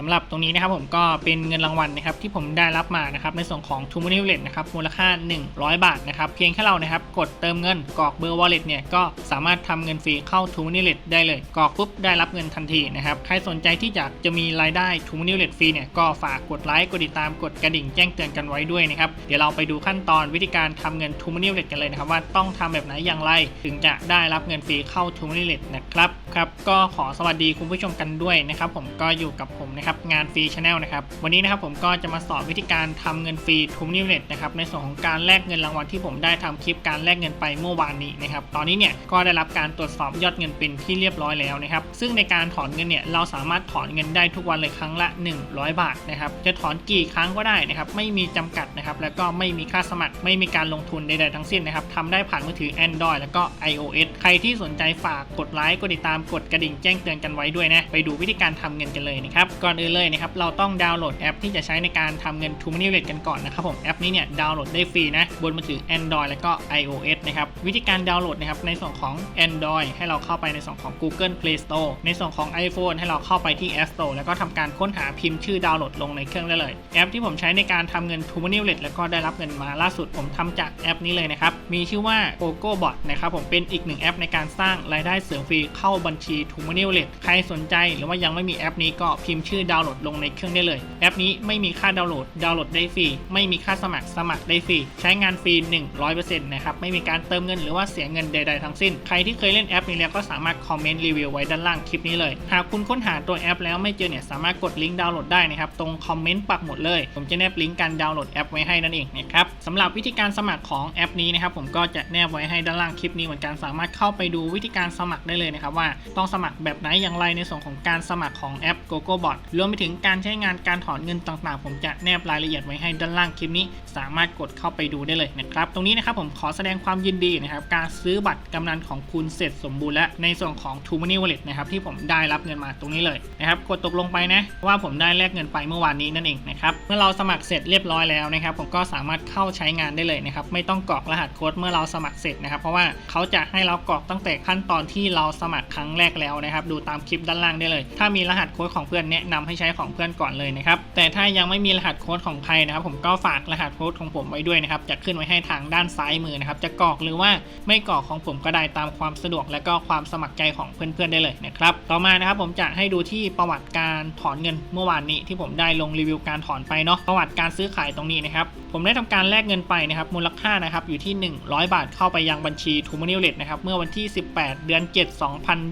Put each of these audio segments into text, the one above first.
สำหรับตรงนี้นะครับผมก็เป็นเงินรางวัลนะครับที่ผมได้รับมานะครับในส่วนของ t o m o n e y Wallet นะครับมูลค่า 100 บาทนะครับเพียงแค่เรานะครับกดเติมเงินกรอกเบอร์ Wallet เนี่ยก็สามารถทำเงินฟรีเข้า t o m o n e y Wallet ได้เลยกรอกปุ๊บได้รับเงินทันทีนะครับใครสนใจที่อยากจะมีรายได้ t o m o n e y Wallet ฟรีเนี่ยก็ฝากกดไลค์กดติดตามกดกระดิ่งแจ้งเตือนกันไว้ด้วยนะครับเดี๋ยวเราไปดูขั้นตอนวิธีการทำเงิน t o m o n e y Wallet กันเลยนะครับว่าต้องทำแบบไหนอย่างไร ถึงจะได้รับเงินฟรีเข้า t o m o n e y Wallet นะครับ ครับก็ขอสวัสดีคุณผู้ชมกันด้วยนะครับผมก็อยู่กับผมนะครับงานฟรีช n แนลนะครับวันนี้นะครับผมก็จะมาสอนวิธีการทำเงินฟรีทุกนิวเน็ตนะครับในส่วนของการแลกเงินรางวัลที่ผมได้ทำคลิปการแลกเงินไปเมื่อวานนี้นะครับตอนนี้เนี่ยก็ได้รับการตรวจสอบยอดเงินเป็นที่เรียบร้อยแล้วนะครับซึ่งในการถอนเงินเนี่ยเราสามารถถอนเงินได้ทุกวันเลยครั้งละ 100 บาทนะครับจะถอนกี่ครั้งก็ได้นะครับไม่มีจำกัดนะครับแล้วก็ไม่มีค่าสมัคร ไม่มีการลงทุนใดๆทั้งสิ้นนะครับทำได้ผ่านมือถือ Android แล้วก็ iOS ใครที่สนใจฝากกดไลค์กดติดตามกดกระดิ่งแจ้งเตือนกันไว้ด้วยนะ ไปดูวิธีการทำเงินกันเลยนะครับ ก่อนอื่นเลยนะครับ เราต้องดาวน์โหลดแอปที่จะใช้ในการทำเงิน t o m o n e y w a l กันก่อนนะครับผม แอปนี้เนี่ยดาวน์โหลดได้ฟรีนะ บนมือถือ Android แล้วก็ iOS นะครับ วิธีการดาวน์โหลดนะครับ ในส่วนของ Android ให้เราเข้าไปในส่วนของ Google Play Store ในส่วนของ iPhone ให้เราเข้าไปที่ App Store แล้วก็ทำการค้นหาพิมพ์ชื่อดาวน์โหลดลงในเครื่องได้เลย แอปที่ผมใช้ในการทำเงิน t o m o n e y w a l แล้วก็ได้รับเงินมาล่าสุดผมทำจากแอปนี้เลยนะครับ มีชื่อว่า o g o Bot นะครับผมเป็นอีกหนึ่งแอปในการสร้างรายได้เสริมฟรีเข้าบัญชี t o m o n e y Wallet ใครสนใจหรือว่ายังไม่มีแอปนี้ก็พิมพ์ชื่อดาวน์โหลดลงในเครื่องได้เลย แอปนี้ไม่มีค่าดาวน์โหลด ดาวน์โหลดได้ฟรี ไม่มีค่าสมัคร สมัครได้ฟรี ใช้งานฟรี 100%นะครับ ไม่มีการเติมเงินหรือว่าเสียเงินใด ๆ ทั้งสิ้น ใครที่เคยเล่นแอปนี้แล้วก็สามารถคอมเมนต์รีวิวไว้ด้านล่างคลิปนี้เลย หากคุณค้นหาตัวแอปแล้วไม่เจอเนี่ยสามารถกดลิงก์ดาวน์โหลดได้นะครับ ตรงคอมเมนต์ปักหมดเลย ผมจะแนบลิงก์การดาวน์โหลดแอปไว้ให้นั่นเองนะครับสำหรับวิธีการสมัครของแอปนี้นะครับผมก็จะแนบไว้ให้ด้านล่างคลิปนี้เหมือนกันสามารถเข้าไปดูวิธีการสมัครได้เลยนะครับว่าต้องสมัครแบบไหนอย่างไรในส่วนของการสมัครของแอป GoGo Bot รวมไปถึงการใช้งานการถอนเงินต่างๆ ผมจะแนบรายละเอียดไว้ให้ด้านล่างคลิปนี้ สามารถกดเข้าไปดูได้เลยนะครับตรงนี้นะครับผมขอแสดงความยินดีนะครับการซื้อบัตรกำนันของคุณเสร็จสมบูรณ์และในส่วนของ t o m o n e y Wallet นะครับที่ผมได้รับเงินมาตรงนี้เลยนะครับกดตกลงไปนะว่าผมได้แลกเงินไปเมื่อวานนี้นั่นเองนะครับเมื่อเราสมัครเสร็จเรียบร้อยแล้วนะครับผมก็สามารถเข้าใช้งานได้เลยนะครับไม่ต้องกรอกรหัสโค้ดเมื่อเราสมัครเสร็จนะครับเพราะว่าเขาจะให้เรากรอกตั้งแต่ขั้นตอนที่เราสมัครครั้ง้งแรกแล้วนะครับ ดูตามคลิปด้านล่างได้เลย ถ้ามีรหัสโค้ดของเพื่อนแนะนำให้ใช้ของเพื่อนก่อนเลยนะครับ แต่ถ้ายังไม่มีรหัสโค้ดของใครนะครับ ผมก็ฝากรหัสโค้ดของผมไว้ด้วยนะครับ จะขึ้นไว้ให้ทางด้านซ้ายมือนะครับ จะกรอกหรือว่าไม่กรอกของผมก็ได้ตามความสะดวก และก็ความสมัครใจของเพื่อนๆได้เลยนะครับ ต่อมานะครับผมจะให้ดูที่ประวัติการถอนเงินเมื่อวานนี้ที่ผมได้ลงรีวิวการถอนไปเนาะ ประวัติการซื้อขายตรงนี้นะครับ ผมได้ทำการแลกเงินไปนะครับ มูลค่านะครับอยู่ที่ 100 บาทเข้าไปยังบัญชี t o m o n e y Wallet นะครับ เมื่อวันที่ 18 เดือน 7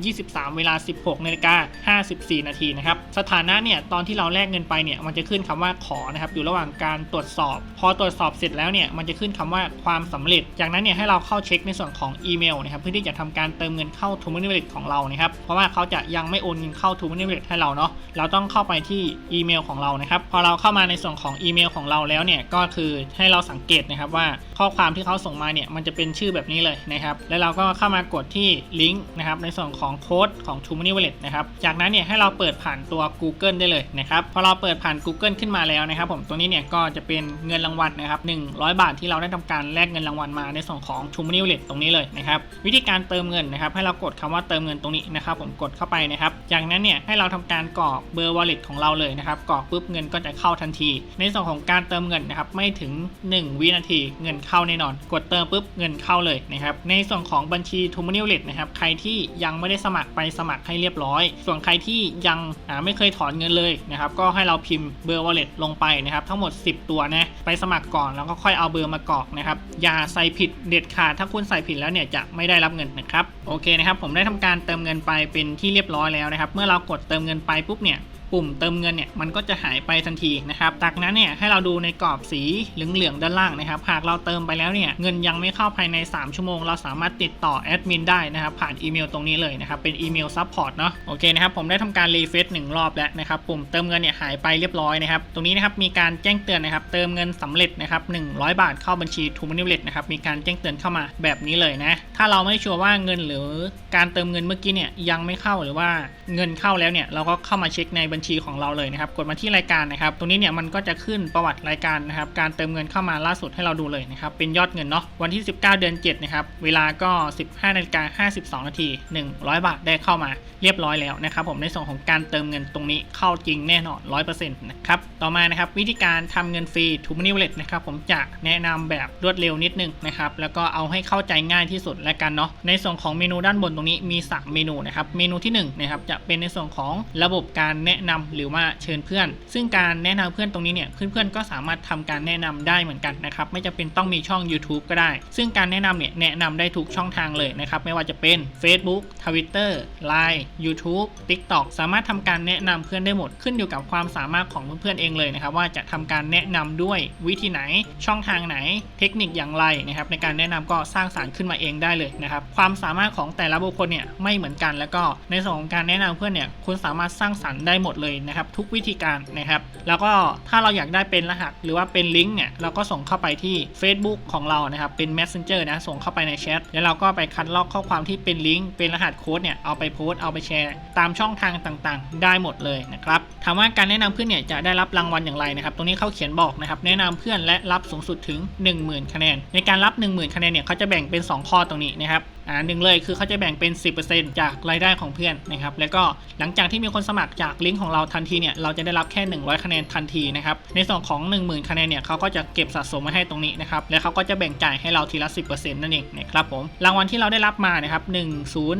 2023 เวลา 16นาฬิกา54 นาทีนะครับ สถานะเนี่ยตอนที่เราแลกเงินไปเนี่ยมันจะขึ้นคำว่าขอนะครับอยู่ระหว่างการตรวจสอบ พอตรวจสอบเสร็จแล้วเนี่ยมันจะขึ้นคำว่าความสำเร็จ จากนั้นเนี่ยให้เราเข้าเช็คในส่วนของอีเมลนะครับเพื่อที่จะทำการเติมเงินเข้า t o m o n e y w a l l e ของเรานะครับเพราะว่าเขาจะยังไม่โอนเงินเข้า t o m o n e y w a l l e ให้เราเนาะเราต้องเข้าไปที่อีเมลของเรานะครับพอเราเข้ามาในส่วนของอีเมลของเราแล้วเนี่ยก็คือให้เราสังเกตนะครับว่าข้อความที่เขาส่งมาเนี่ยมันจะเป็นชื่อแบบนี้เลยนะครับแล้วเราก็เข้ามากดที่ลิงก์นะครับในส่วนของของโค้ดของ t o m o n e y Wallet นะครับ จากนั้นเนี่ยให้เราเปิดผ่านตัว Google ได้เลยนะครับพอเราเปิดผ่าน Google ขึ้นมาแล้วนะครับ ผมตรงนี้เนี่ยก็จะเป็นเงินรางวัลนะครับ100 บาทที่เราได้ทำการแลกเงินรางวัลมาในส่วนของ t o m o n e y Wallet ตรงนี้เลยนะครับวิธีการเติมเงินนะครับให้เรากดคำว่าเติมเงินตรงนี้นะครับผมกดเข้าไปนะครับจากนั้นเนี่ยให้เราทำการกรอกเบอร์ wallet ของเราเลยนะครับกรอกปุ๊บเงินก็จะเข้าทันที ในส่วนของการเติมเงินนะครับไม่ถึง 1 วินาทีเงินเข้าแน่นอน กดเติมปุ๊บเงินเข้าเลยนะครับในส่วนของบัญชี t o m o n e y Wallet นะครับใครที่ยังไม่ได้สมัครไปสมัครให้เรียบร้อย ส่วนใครที่ยังไม่เคยถอนเงินเลยนะครับก็ให้เราพิมพ์เบอร์ wallet ลงไปนะครับทั้งหมด 10 ตัวนะไปสมัครก่อนแล้วก็ค่อยเอาเบอร์มากรอกนะครับอย่าใส่ผิดเด็ดขาดถ้าคุณใส่ผิดแล้วเนี่ยจะไม่ได้รับเงินนะครับโอเคนะครับผมได้ทำการเติมเงินไปเป็นที่เรียบร้อยแล้วนะครับเมื่อเรากดเติมเงินไปปุ๊บเนี่ย ปุ่มเติมเงินเนี่ยมันก็จะหายไปทันทีนะครับจากนั้นเนี่ยให้เราดูในกรอบสีเหลืองๆด้านล่างนะครับหากเราเติมไปแล้วเนี่ยเงินยังไม่เข้าภายใน 3 ชั่วโมง เราสามารถติดต่อแอดมินได้นะครับผ่านอีเมลตรงนี้เลยนะครับเป็นอีเมลซัพพอร์ตเนาะโอเคนะครับผมได้ทำการรีเฟซหนึ่งรอบแล้วนะครับปุ่มเติมเงินเนี่ยหายไปเรียบร้อยนะครับตรงนี้นะครับมีการแจ้งเตือนนะครับเติมเงินสำเร็จนะครับ100 บาทเข้าบัญชี t o m o n e y Wallet นะครับมีการแจ้งเตือนเข้ามาแบบนี้เลยนะถ้าถ้าเราไม่ชัวร์ว่าเงินหรือการเติมเงินเมื่อกี้เนี่ยยังไม่เข้าหรือว่าเงินเข้าแล้วเนี่ยเราก็เข้ามาเช็คในบัญชีของเราเลยนะครับ กดมาที่รายการนะครับ ตรงนี้เนี่ยมันก็จะขึ้นประวัติรายการนะครับ การเติมเงินเข้ามาล่าสุดให้เราดูเลยนะครับ เป็นยอดเงินเนาะ วันที่ 19 เดือน 7 นะครับ เวลาก็ 15นาฬิกา52 นาที 100 บาทได้เข้ามาเรียบร้อยแล้วนะครับ ผมในส่วนของการเติมเงินตรงนี้เข้าจริงแน่นอน 100%นะครับ ต่อมานะครับวิธีการทำเงินฟรี t ูม n น y Wallet นะครับผมจะแนะนำแบบรวดเร็วนิดนึงนะครับ แล้วก็เอาให้เข้าใจง่ายที่สุดแล้วกันเนาะ ในส่วนของเมนูด้านบนตรงนี้มี 3 เมนูนะครับ เมนูที่1นะครับจะเป็นในส่วนของระบบการแนะนำหรือว่าเชิญเพื่อน ซึ่งการแนะนำเพื่อนตรงนี้เนี่ยเพื่อนๆก็สามารถทำการแนะนำได้เหมือนกันนะครับไม่จำเป็นต้องมีช่อง YouTube ก็ได้ ซึ่งการแนะนำเนี่ยแนะนำได้ทุกช่องทางเลยนะครับไม่ว่าจะเป็น Facebook Twitter Line YouTube TikTok สามารถทำการแนะนำเพื่อนได้หมดขึ้นอยู่กับความสามารถของเพื่อนๆเองเลยนะครับว่าจะทำการแนะนำด้วยวิธีไหนช่องทางไหน เทคนิคอย่างไรนะครับในการแนะนำก็สร้างสารรค์ขึ้นมาเองได้เลยนะครับความสามารถของแต่ละบุคคลเนี่ยไม่เหมือนกัน แล้วก็ในส่วนของการแนะนำเพื่อนเนี่ยคุณสามารถสร้างสรรค์ได้หมดเลยนะครับ ทุกวิธีการนะครับ แล้วก็ถ้าเราอยากได้เป็นรหัส หรือว่าเป็นลิงก์เนี่ยเราก็ส่งเข้าไปที่ Facebook ของเรานะครับเป็น Messenger นะส่งเข้าไปในแชทแล้วเราก็ไปคัดลอกข้อความที่เป็นลิงก์เป็นรหัสโค้ดเนี่ยเอาไปโพสต์เอาไปแชร์ ตามช่องทางต่างๆ ได้หมดเลยนะครับถามว่าการแนะนำเพื่อนเนี่ยจะได้รับรางวัลอย่างไรนะครับตรงนี้เขาเขียนบอกนะครับแนะนำเพื่อนและรับสูงสุดถึง 10,000 คะแนน ในการรับ 10,000 คะแนนเนี่ยเขาจะแบ่งเป็น 2 ข้อตรงนี้นะครับอ่าหนึ่งเลยคือเขาจะแบ่งเป็น 10%จากรายได้ของเพื่อนนะครับแล้วก็หลังจากที่มีคนสมัครจากลิงก์ของเราทันทีเนี่ยเราจะได้รับแค่ 100 คะแนนทันทีนะครับในส่วนของ 10,000 คะแนนเนี่ยเขาก็จะเก็บสะสมมาให้ตรงนี้นะครับแล้วเขาก็จะแบ่งจ่ายให้เราทีละ 10%นั่นเองนะครับผมรางวัลที่เราได้รับมานะครับ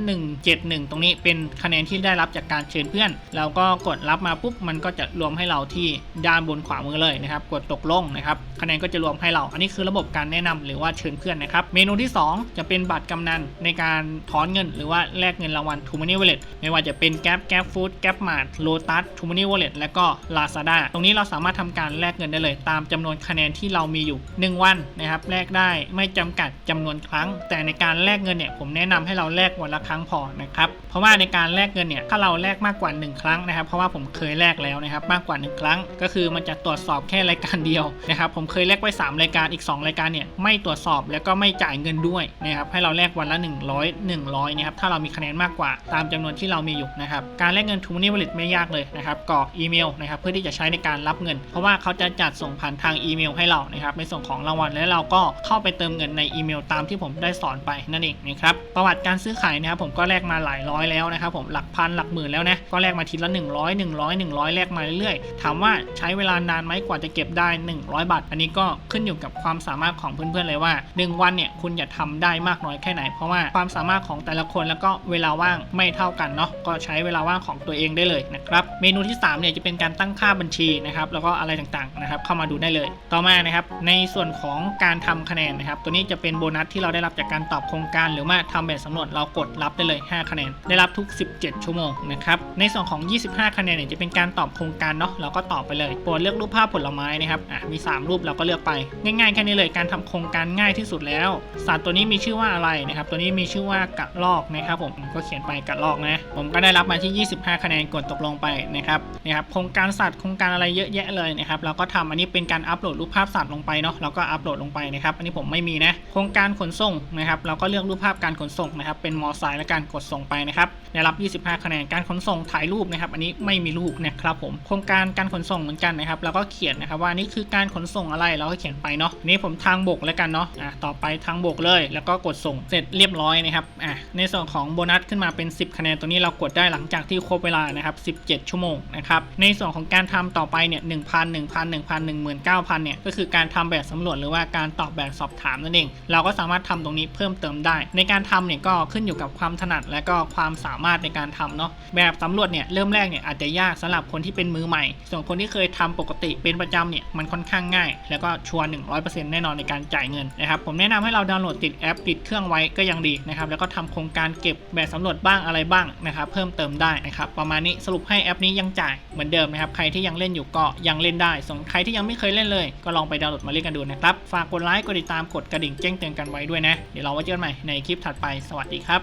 10171 ตรงนี้เป็นคะแนนที่ได้รับจากการเชิญเพื่อน เราก็กดรับมาปุ๊บมันก็จะรวมให้เราที่ด้านบนขวามือเลยนะครับกดตกลงนะครับคะแนนก็จะรวมให้เรา อันนี้คือระบบการแนะนำหรือว่าเชิญเพื่อนนะครับเมนูที่ 2 จะเป็นบัตรกำนันในการถอนเงินหรือว่าแลกเงินรางวัล t ู m ม n น y Wallet ไม่ว่าจะเป็น Gap Gap Food Gap Mart Lotus t ู m ม n น y Wallet และก็ Lazada ตรงนี้เราสามารถทำการแลกเงินได้เลย ตามจำนวนคะแนนที่เรามีอยู่ 1 วันนะครับแลกได้ไม่จำกัดจำนวนครั้ง แต่ในการแลกเงินเนี่ยผมแนะนำให้เราแลกวันละครั้งพอนะครับเพราะว่าในการแลกเงินเนี่ยถ้าเราแลกมากกว่า 1 ครั้งนะครับ เพราะว่าผมเคยแลกแล้วนะครับมากกว่า 1 ครั้ง ก็คือมันจะตรวจสอบแค่รายการเดียวนะครับผมเคยแลกไว้ 3 รายการอีก 2 รายการเนี่ยไม่ตรวจสอบแล้วก็ไม่จ่ายเงินด้วยนะครับให้เราแลกวันละ100 100นะครับถ้าเรามีคะแนนมากกว่าตามจำนวนที่เรามีอยู่นะครับการแลกเงิน t ู m ม n น y Wallet ไม่ยากเลยนะครับกรอกอีเมลนะครับเพื่อที่จะใช้ในการรับเงิน เพราะว่าเขาจะจัดส่งผ่านทางอีเมลให้เรานะครับในส่วนของรางวัลและเราก็เข้าไปเติมเงินในอีเมลตามที่ผมได้สอนไปนั่นเองนะครับประวัติการซื้อขายนะครับผมก็แลกมาหลายร้อยแล้วนะครับผมหลักพันหลักหมื่นแล้วนะก็แลกมาทีละ 100 100 100 แลกมาเรื่อยๆถามว่าใช้เวลานานไหมกว่าจะเก็บได้ 100 บาท อันนี้ก็ขึ้นอยู่กับความสามารถของเพื่อนๆเลยว่า 1 วันเนี่ยคุณจะทำได้มากน้อยแค่ไหนเพราะว่าความสามารถของแต่ละคนแล้วก็เวลาว่างไม่เท่ากันเนาะก็ใช้เวลาว่างของตัวเองได้เลยนะครับเมนูที่3เนี่ยจะเป็นการตั้งค่าบัญชีนะครับแล้วก็อะไรต่างๆนะครับเข้ามาดูได้เลย ต่อมานะครับในส่วนของการทำคะแนนนะครับตัวนี้จะเป็นโบนัสที่เราได้รับจากการตอบโครงการ หรือว่าทำแบบสำรวจเรากดรับได้เลย 5 คะแนน ได้รับทุก 17 ชั่วโมงนะครับในส่วนของ 25 คะแนนเนี่ยจะเป็นการตอบโครงการเนาะเราก็ตอบไปเลยโปรดเลือกรูปภาพผลไม้นะครับอะมี 3 รูปเราก็เลือกไป ง่ายๆแค่นี้เลยการทำโครงการง่ายที่สุดแล้ว สัตว์ตัวนี้มีชื่อว่าอะไรนะครับตัวนี้มีชื่อว่ากระรอกนะครับผมก็เขียนไปกระรอกนะ ผมก็ได้รับมาที่ 25 คะแนนกดตกลงไปนะครับนะครับโครงการสัตว์โครงการอะไรเยอะแยะเลยนะครับเราก็ทำอันนี้เป็นการอัปโหลดรูปภาพสัตว์ลงไปเนาะเราก็อัปโหลดลงไปนะครับอันนี้ผมไม่มีนะโครงการขนส่งนะครับเราก็เลือกรูปภาพการขนส่งนะครับเป็นมอไซค์และการกดส่งไปนะครับได้รับ 25 คะแนนการขนส่งถ่ายรูปนะครับอันนี้ไม่มีรูปนะครับผมโครงการการขนส่งเหมือนกันนะครับเราก็เขียนนะครับว่านี่คือการขนส่งอะไรเราก็เขียนไปเนาะนี่ผมทางบกแล้วกันเนาะอะต่อไปทางบกเลย แล้วก็กดส่งเสร็จเรียบร้อยนะครับอะในส่วนของโบนัสขึ้นมาเป็น 10 คะแนนตัวนี้เรากดได้หลังจากที่ครบเวลานะครับ17 ชั่วโมงนะครับในส่วนของการทำต่อไปเนี่ย1,000 1,000 1,000 19,000เนี่ยก็คือการทำแบบสำรวจหรือว่าการตอบแบบสอบถามนั่นเอง เราก็สามารถทำตรงนี้เพิ่มเติมได้ ในการทำเนี่ยก็ขึ้นอยู่กับความถนัดและก็ความสามารถในการทำเนาะแบบสำรวจเนี่ยเริ่มแรกเนี่ยอาจจะยากสำหรับคนที่เป็นมือใหม่ ส่วนคนที่เคยทำปกติเป็นประจำเนี่ยมันค่อนข้างง่าย แล้วก็ชัวร์100%แน่นอนในการจ่ายเงินนะครับผมแนะนำให้เราดาวน์โหลดติดแอปติดเครื่องไว้ก็ยังดีนะครับแล้วก็ทำโครงการเก็บแบบสำรวจบ้างอะไรบ้างนะครับเพิ่มเติมได้นะครับประมาณนี้สรุปให้แอปนี้ยังจ่ายเหมือนเดิมนะครับใครที่ยังเล่นอยู่ก็ยังเล่นได้ส่วนใครที่ยังไม่เคยเล่นเลย ก็ลองไปดาวน์โหลดมาเล่นกันดูนะครับฝากกดไลค์กดติดตามกดกระดิ่งแจ้งเตือนกันไว้ด้วยนะเดี๋ยวเราไว้เจอกันใหม่ในคลิปถัดไปสวัสดีครับ